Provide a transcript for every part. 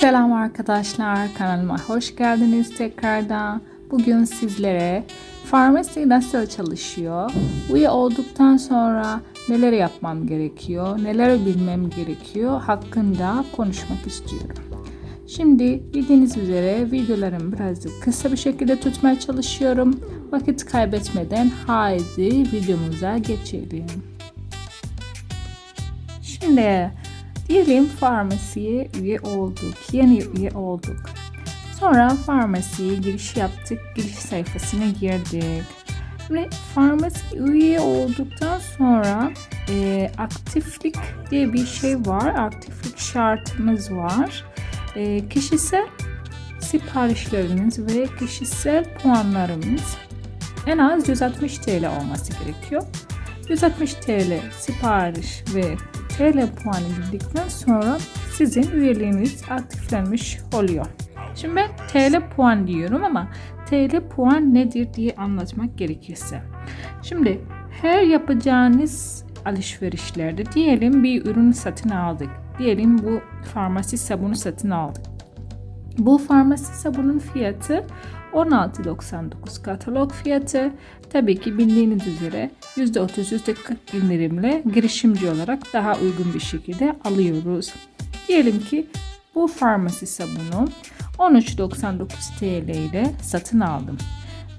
Selam arkadaşlar kanalıma hoş geldiniz tekrardan. Bugün sizlere farmasi nasıl çalışıyor, üye olduktan sonra neler yapmam gerekiyor, neler bilmem gerekiyor hakkında konuşmak istiyorum. Şimdi bildiğiniz üzere videolarımı biraz kısa bir şekilde tutmaya çalışıyorum. Vakit kaybetmeden haydi videomuza geçelim. Şimdi diyelim farmasiye üye olduk, yeni üye olduk. Sonra farmasiye giriş yaptık, giriş sayfasına girdik. Şimdi farmasi üye olduktan sonra e, aktiflik diye bir şey var. Aktiflik şartımız var. E, kişisel siparişlerimiz ve kişisel puanlarımız en az 160 TL olması gerekiyor. 160 TL sipariş ve TL puanı girdikten sonra sizin üyeliğiniz aktiflenmiş oluyor. Şimdi ben TL puan diyorum ama TL puan nedir diye anlatmak gerekirse. Şimdi her yapacağınız alışverişlerde diyelim bir ürün satın aldık. Diyelim bu farmasi sabunu satın aldık. Bu farmasi sabunun fiyatı 16.99 katalog fiyatı. Tabii ki bildiğiniz üzere %30 %40 indirimle girişimci olarak daha uygun bir şekilde alıyoruz. Diyelim ki bu farmasi sabunu 13.99 TL ile satın aldım.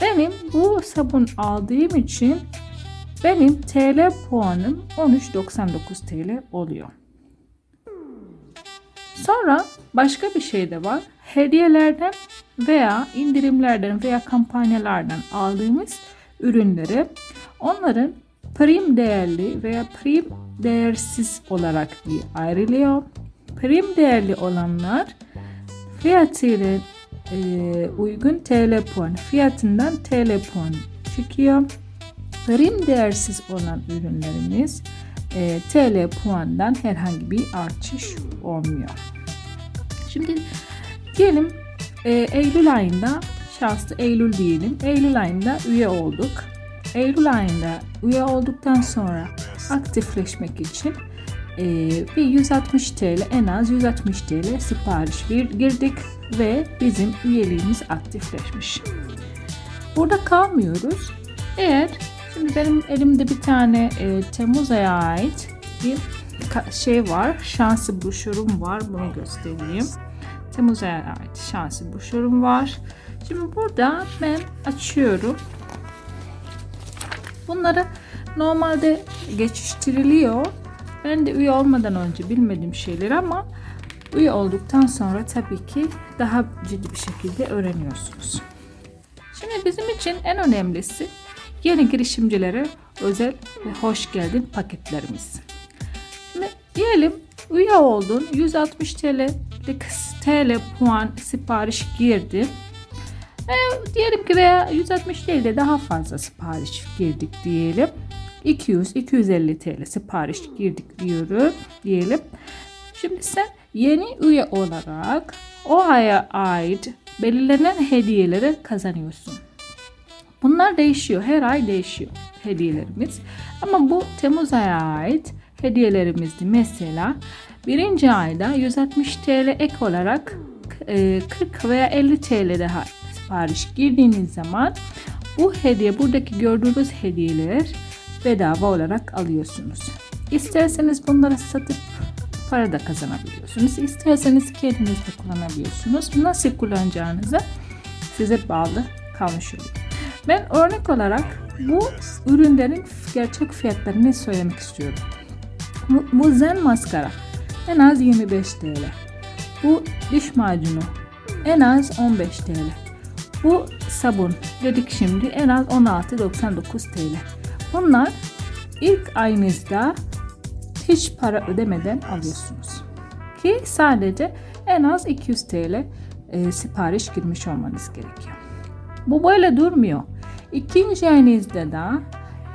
Benim bu sabun aldığım için benim TL puanım 13.99 TL oluyor. Sonra başka bir şey de var. Hediyelerden veya indirimlerden veya kampanyalardan aldığımız ürünleri onların prim değerli veya prim değersiz olarak diye ayrılıyor. Prim değerli olanlar fiyatıyla e, uygun TL puan fiyatından TL puan çıkıyor. Prim değersiz olan ürünlerimiz e, TL puandan herhangi bir artış olmuyor. Şimdi diyelim e, Eylül ayında şanslı Eylül diyelim. Eylül ayında üye olduk. Eylül ayında üye olduktan sonra aktifleşmek için e, bir 160 TL en az 160 TL sipariş bir girdik ve bizim üyeliğimiz aktifleşmiş. Burada kalmıyoruz. Eğer benim elimde bir tane e, Temmuz ayına ait bir şey var. Şanslı broşürüm var. Bunu göstereyim. Temmuz ayına ait şanslı broşürüm var. Şimdi burada ben açıyorum. Bunları normalde geçiştiriliyor. Ben de üye olmadan önce bilmediğim şeyler ama üye olduktan sonra tabii ki daha ciddi bir şekilde öğreniyorsunuz. Şimdi bizim için en önemlisi yeni girişimcilere özel ve hoş geldin paketlerimiz. Şimdi diyelim üye oldun 160 TL TL puan sipariş girdi. E, diyelim ki veya 160 değil de daha fazla sipariş girdik diyelim. 200-250 TL sipariş girdik diyorum diyelim. Şimdi sen yeni üye olarak o aya ait belirlenen hediyeleri kazanıyorsun. Bunlar değişiyor. Her ay değişiyor hediyelerimiz. Ama bu Temmuz aya ait hediyelerimizdi. Mesela birinci ayda 160 TL ek olarak 40 veya 50 TL daha sipariş girdiğiniz zaman bu hediye buradaki gördüğünüz hediyeler bedava olarak alıyorsunuz. İsterseniz bunları satıp para da kazanabiliyorsunuz. İsterseniz kendiniz de kullanabiliyorsunuz. Nasıl kullanacağınıza size bağlı kalmış oluyor. Ben örnek olarak bu ürünlerin gerçek fiyatlarını söylemek istiyorum. Bu, zen maskara en az 25 TL. Bu diş macunu en az 15 TL. Bu sabun dedik şimdi en az 16.99 TL. Bunlar ilk ayınızda hiç para ödemeden alıyorsunuz. Ki sadece en az 200 TL e, sipariş girmiş olmanız gerekiyor. Bu böyle durmuyor. İkinci ayınızda da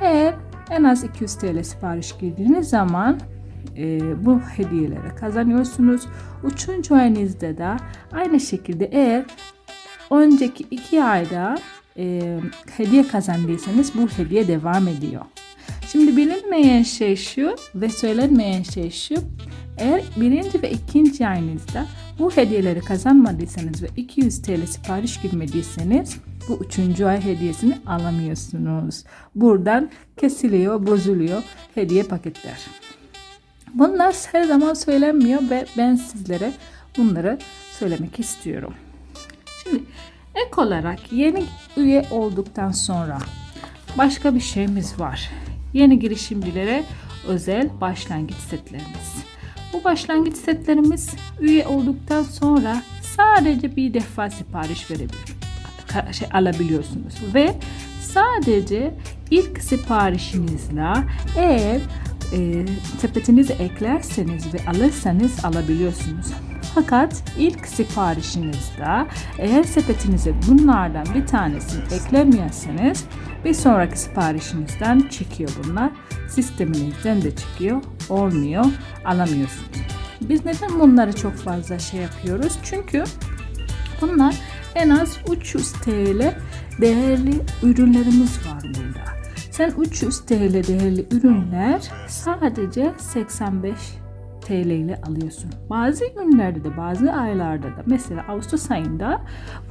eğer en az 200 TL sipariş girdiğiniz zaman e, bu hediyeleri kazanıyorsunuz. Üçüncü ayınızda da aynı şekilde eğer önceki iki ayda e, hediye kazandıysanız bu hediye devam ediyor. Şimdi bilinmeyen şey şu ve söylenmeyen şey şu. Eğer birinci ve ikinci ayınızda bu hediyeleri kazanmadıysanız ve 200 TL sipariş girmediyseniz bu üçüncü ay hediyesini alamıyorsunuz. Buradan kesiliyor, bozuluyor hediye paketler. Bunlar her zaman söylenmiyor ve ben sizlere bunları söylemek istiyorum. Şimdi ek olarak yeni üye olduktan sonra başka bir şeyimiz var. Yeni girişimcilere özel başlangıç setlerimiz. Bu başlangıç setlerimiz üye olduktan sonra sadece bir defa sipariş verebilir. Şey, alabiliyorsunuz ve sadece ilk siparişinizle eğer e, sepetinize eklerseniz ve alırsanız alabiliyorsunuz. Fakat ilk siparişinizde eğer sepetinize bunlardan bir tanesini eklemiyorsanız bir sonraki siparişinizden çıkıyor bunlar. Sisteminizden de çıkıyor. Olmuyor. Alamıyorsunuz. Biz neden bunları çok fazla şey yapıyoruz? Çünkü bunlar en az 300 TL değerli ürünlerimiz var burada. Sen 300 TL değerli ürünler sadece 85 TL ile alıyorsun. Bazı günlerde de bazı aylarda da mesela Ağustos ayında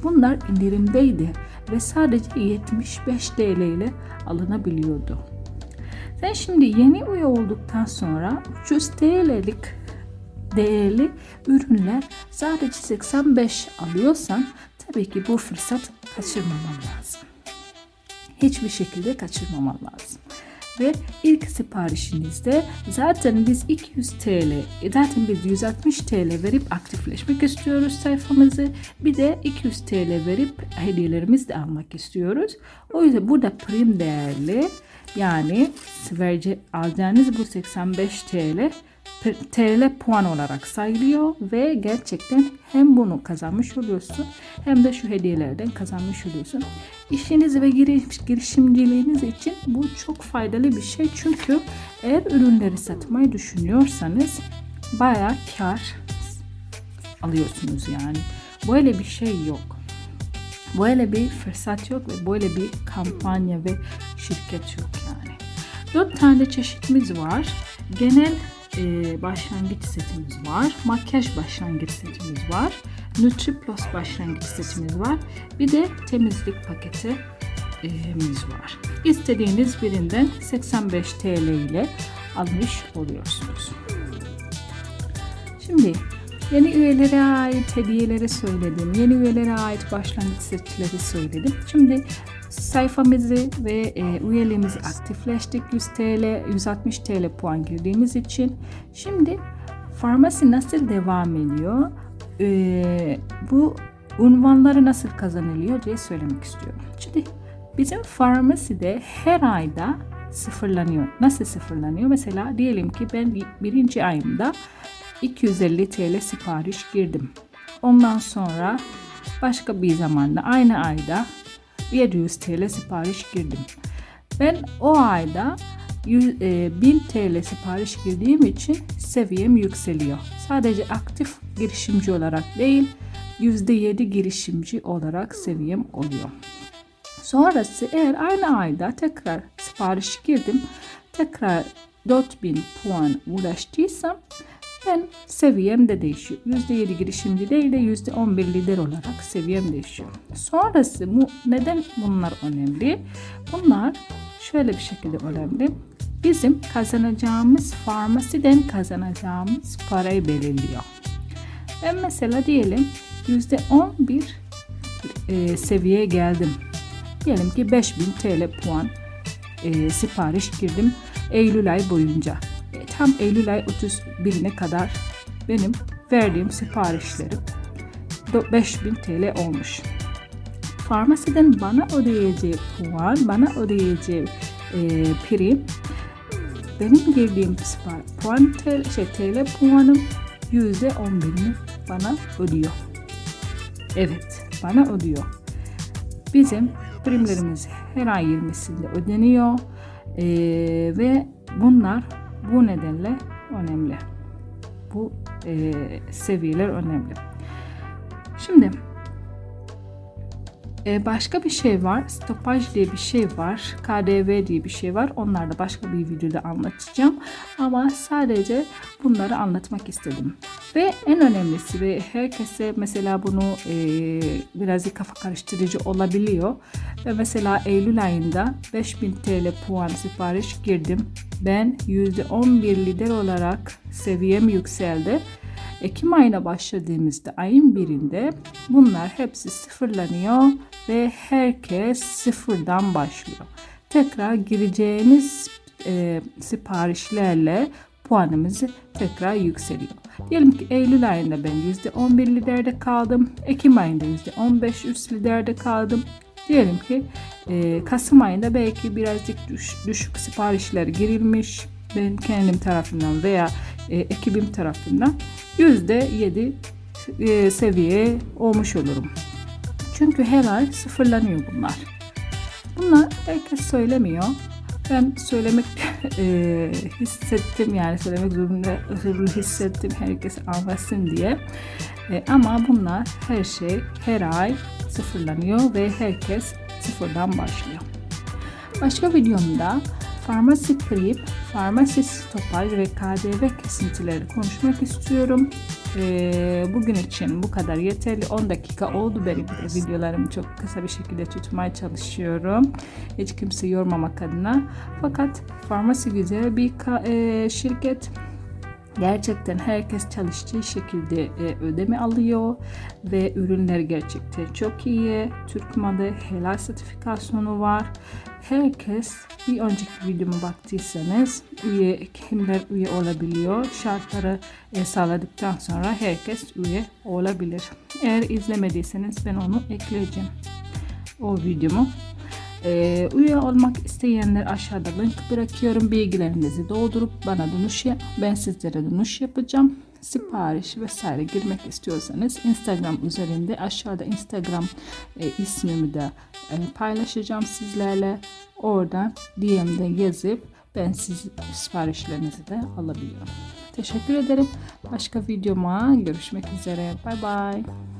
bunlar indirimdeydi ve sadece 75 TL ile alınabiliyordu. Sen şimdi yeni üye olduktan sonra 300 TL'lik değerli ürünler sadece 85 alıyorsan tabii ki bu fırsat kaçırmaman lazım. Hiçbir şekilde kaçırmaman lazım. Ve ilk siparişinizde zaten biz 200 TL, zaten biz 160 TL verip aktifleşmek istiyoruz sayfamızı. Bir de 200 TL verip hediyelerimizi de almak istiyoruz. O yüzden burada prim değerli yani verece alacağınız bu 85 TL TL puan olarak sayılıyor ve gerçekten hem bunu kazanmış oluyorsun hem de şu hediyelerden kazanmış oluyorsun. İşiniz ve giriş, girişimciliğiniz için bu çok faydalı bir şey çünkü eğer ürünleri satmayı düşünüyorsanız bayağı kar alıyorsunuz yani. Böyle bir şey yok. Böyle bir fırsat yok ve böyle bir kampanya ve şirket yok yani. Dört tane çeşitimiz var. Genel e, başlangıç setimiz var. Makyaj başlangıç setimiz var. Nutri Plus başlangıç setimiz var. Bir de temizlik paketimiz var. İstediğiniz birinden 85 TL ile almış oluyorsunuz. Şimdi yeni üyelere ait hediyeleri söyledim. Yeni üyelere ait başlangıç setleri söyledim. Şimdi sayfamızı ve e, üyeliğimizi aktifleştik. 100 TL 160 TL puan girdiğimiz için. Şimdi farmasi nasıl devam ediyor? E, bu unvanları nasıl kazanılıyor diye söylemek istiyorum. Şimdi bizim farmaside her ayda sıfırlanıyor. Nasıl sıfırlanıyor? Mesela diyelim ki ben birinci ayımda 250 TL sipariş girdim. Ondan sonra başka bir zamanda aynı ayda 700 TL sipariş girdim. Ben o ayda 100, e, 1000 TL sipariş girdiğim için seviyem yükseliyor. Sadece aktif girişimci olarak değil, %7 girişimci olarak seviyem oluyor. Sonrası eğer aynı ayda tekrar sipariş girdim, tekrar 4000 puan ulaştıysam ben seviyem de değişiyor. %7 girişimci değil de %11 lider olarak seviyem değişiyor. Sonrası bu neden bunlar önemli? Bunlar şöyle bir şekilde önemli. Bizim kazanacağımız farmasiden kazanacağımız parayı belirliyor. Ben mesela diyelim %11 e, seviyeye geldim. Diyelim ki 5000 TL puan e, sipariş girdim Eylül ay boyunca tam Eylül ay 31'ine kadar benim verdiğim siparişlerim 5000 TL olmuş. Farmasiden bana ödeyeceği puan, bana ödeyeceği e, prim benim girdiğim puan TL, şey, TL puanım %11'ini bana ödüyor. Evet, bana ödüyor. Bizim primlerimiz her ay 20'sinde ödeniyor. Ee, ve bunlar bu nedenle önemli. Bu e, seviyeler önemli. Şimdi başka bir şey var. Stopaj diye bir şey var. KDV diye bir şey var. Onları da başka bir videoda anlatacağım. Ama sadece bunları anlatmak istedim. Ve en önemlisi ve herkese mesela bunu e, birazcık kafa karıştırıcı olabiliyor. Ve mesela Eylül ayında 5000 TL puan sipariş girdim. Ben %11 lider olarak seviyem yükseldi. Ekim ayına başladığımızda ayın birinde bunlar hepsi sıfırlanıyor ve herkes sıfırdan başlıyor. Tekrar gireceğimiz e, siparişlerle puanımız tekrar yükseliyor. Diyelim ki Eylül ayında ben %11 liderde kaldım. Ekim ayında %15 üst liderde kaldım. Diyelim ki e, Kasım ayında belki birazcık düş, düşük siparişler girilmiş. Ben kendim tarafından veya e, ekibim tarafından %7 e, seviye olmuş olurum. Çünkü her ay sıfırlanıyor bunlar. Bunlar herkes söylemiyor. Ben söylemek e, hissettim yani söylemek zorunda zorlu hissettim herkes anlasın diye. E, ama bunlar her şey her ay sıfırlanıyor ve herkes sıfırdan başlıyor. Başka videomda farmasi prip, farmasi stopaj ve KDV kesintileri konuşmak istiyorum. Ee, bugün için bu kadar yeterli. 10 dakika oldu benim de videolarımı çok kısa bir şekilde tutmaya çalışıyorum. Hiç kimse yormamak adına. Fakat farmasi güzel bir e, şirket. Gerçekten herkes çalıştığı şekilde e, ödeme alıyor ve ürünler gerçekten çok iyi. Türk malı helal sertifikasyonu var. Herkes bir önceki videoma baktıysanız üye kimler üye olabiliyor. Şartları e, sağladıktan sonra herkes üye olabilir. Eğer izlemediyseniz ben onu ekleyeceğim. O videomu. Ee, üye olmak isteyenler aşağıda link bırakıyorum. Bilgilerinizi doldurup bana dönüş yap. Ben sizlere dönüş yapacağım. Sipariş vesaire girmek istiyorsanız Instagram üzerinde aşağıda Instagram e, ismimi de e, paylaşacağım sizlerle. Oradan DM'de yazıp ben siz siparişlerinizi de alabiliyorum. Teşekkür ederim. Başka videoma görüşmek üzere. Bye bye.